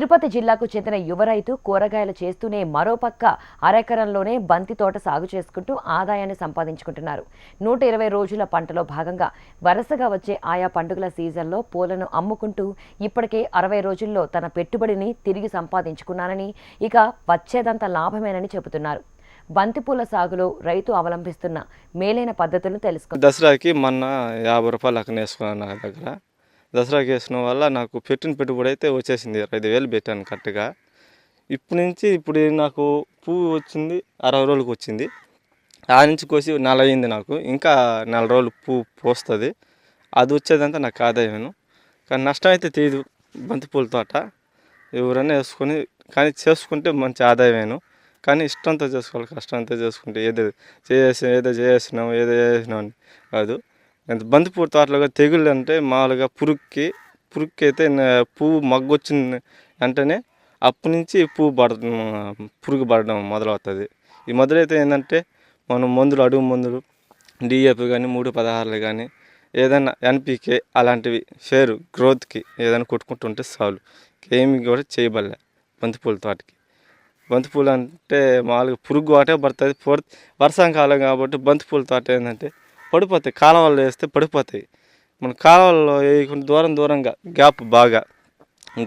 తిరుపతి జిల్లాకు చెందిన యువ రైతు కూరగాయలు చేస్తూనే మరోపక్క అరెకరంలోనే బంతి తోట సాగు చేసుకుంటూ ఆదాయాన్ని సంపాదించుకుంటున్నారు. నూట ఇరవై రోజుల పంటలో భాగంగా వరుసగా వచ్చే ఆయా పండుగల సీజన్లో పూలను అమ్ముకుంటూ ఇప్పటికే అరవై రోజుల్లో తన పెట్టుబడిని తిరిగి సంపాదించుకున్నానని ఇక వచ్చేదంత లాభమేనని చెబుతున్నారు. బంతిపూల సాగులో రైతు అవలంబిస్తున్న మేలైన పద్ధతులను తెలుసుకుందాం. దసరాకి మొన్న యాభై రూపాయలు అక్కడ వేసుకున్నాను నా దగ్గర. దసరాకి వేసిన వల్ల నాకు పెట్టిన పెట్టుబడి అయితే వచ్చేసింది. ఇరవై ఐదు వేలు పెట్టాను కరెక్ట్గా. ఇప్పుడు నుంచి ఇప్పుడు నాకు పువ్వు వచ్చింది అరవై రోజులకు వచ్చింది. ఆ నుంచి కోసి నెల అయింది నాకు. ఇంకా నెల రోజులు పువ్వు పోస్తుంది. అది వచ్చేదంతా నాకు ఆదాయమేను కానీ నష్టం అయితే తెలియదు బంతిపూల తోట. ఎవరైనా వేసుకొని కానీ చేసుకుంటే మంచి ఆదాయమేను కానీ ఇష్టంతో చేసుకోవాలి కష్టంతో చేసుకుంటే ఏదో చేసి ఏదో చేసినాం ఏదో చేసినాం అని కాదు. ఎంత బంతిపూల తోటలో కూడా తెగుళ్ళు అంటే మామూలుగా పురుగుకి పురుగుకి అయితే పువ్వు మగ్గొచ్చిన వెంటనే అప్పటి నుంచి పువ్వు పడ పురుగు పడడం మొదలవుతుంది. ఈ మొదలైతే ఏంటంటే మనం మందులు అడుగు మందులు డిఏపి కానీ మూడు పదహారులు కానీ ఏదైనా ఎన్పికే అలాంటివి షేరు గ్రోత్కి ఏదైనా కొట్టుకుంటుంటే చాలు. ఏమి కూడా చేయబడలే బంతిపూల తోటకి బంతిపూలు అంటే మామూలుగా పురుగు ఒకటే పడుతుంది. వర్షాకాలం కాబట్టి బంతిపూల తోట ఏంటంటే పడిపోతాయి కాలువల్లో వేస్తే పడిపోతాయి. మన కాలువల్లో వేయకుండా దూరం దూరంగా గ్యాప్ బాగా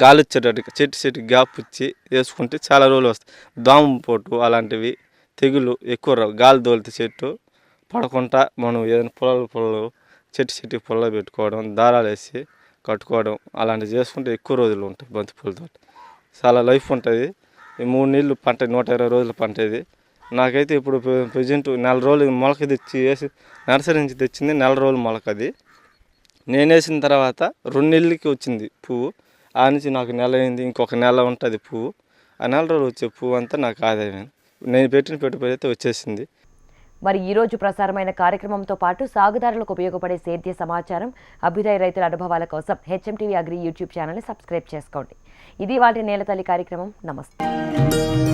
గాలి వచ్చేటట్టుగా చెట్టు చెట్టు గ్యాప్ ఇచ్చి వేసుకుంటే చాలా రోజులు వస్తాయి. దోమ పోటు అలాంటివి తెగులు ఎక్కువ రావు. గాలి దోలితే చెట్టు పడకుండా మనం ఏదైనా పొలాలు పొలాలు చెట్టు చెట్టు పొలాలు పెట్టుకోవడం దారాలు వేసి కట్టుకోవడం అలాంటివి చేసుకుంటే ఎక్కువ రోజులు ఉంటాయి బంతిపూలతో చాలా లైఫ్ ఉంటుంది. ఈ మూడు నీళ్ళు పంట నూట ఇరవై రోజుల పంట ఇది నాకైతే ఇప్పుడు ప్రజెంట్ నెల రోజులు మొలక తెచ్చి వేసి నర్సరీ నుంచి తెచ్చింది నెల రోజులు మొలక అది. నేను వేసిన తర్వాత రెండు నెలలకి వచ్చింది పువ్వు. ఆ నుంచి నాకు నెల అయింది ఇంకొక నెల ఉంటుంది పువ్వు. ఆ నెల రోజులు వచ్చే పువ్వు అంతా నాకు ఆదాయం. నేను పెట్టిన పెట్టుబడి అయితే వచ్చేసింది. మరి ఈ రోజు ప్రసారమైన కార్యక్రమంతో పాటు సాగుదారులకు ఉపయోగపడే సేద్య సమాచారం అభ్యుదయ రైతుల అనుభవాల కోసం హెచ్ఎంటీవీ అగ్రి యూట్యూబ్ ఛానల్ని సబ్స్క్రైబ్ చేసుకోండి. ఇది వాటి నేలతల్లి కార్యక్రమం. నమస్తే.